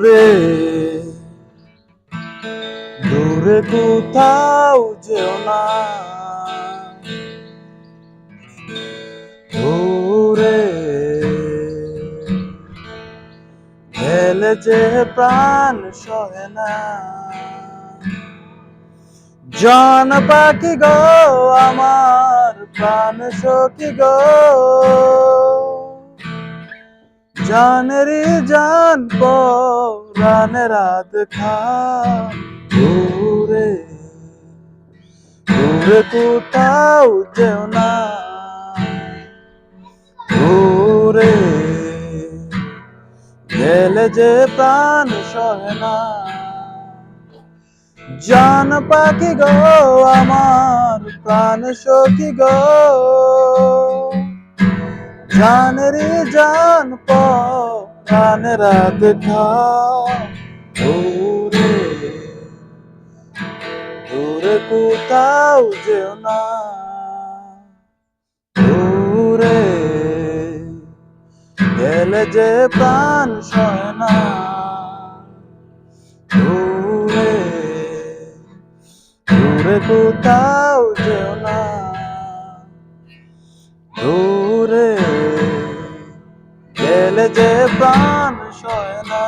দূরে। দূরে কোথাও যেও না। দূরে গেলে যে প্রাণ সহে না। জন পাখি গো, আমার প্রাণ সখী গো। জানেরি জান প্রাণে রাত খা দূরে দূরে কোথাও যেও না। দূরে, গেলে যে প্রাণ সহে না। জান পাখি গো, আমার প্রাণ সখী গো। জানেরি জান পাও প্রাণ রাত খা দূরে দূরে কোথাও যেও না। দূরে গেলে যে প্রাণ সয় না। দূরে দূরে কোথাও যেও না। দূরে গেলে যে প্রাণ সয় না।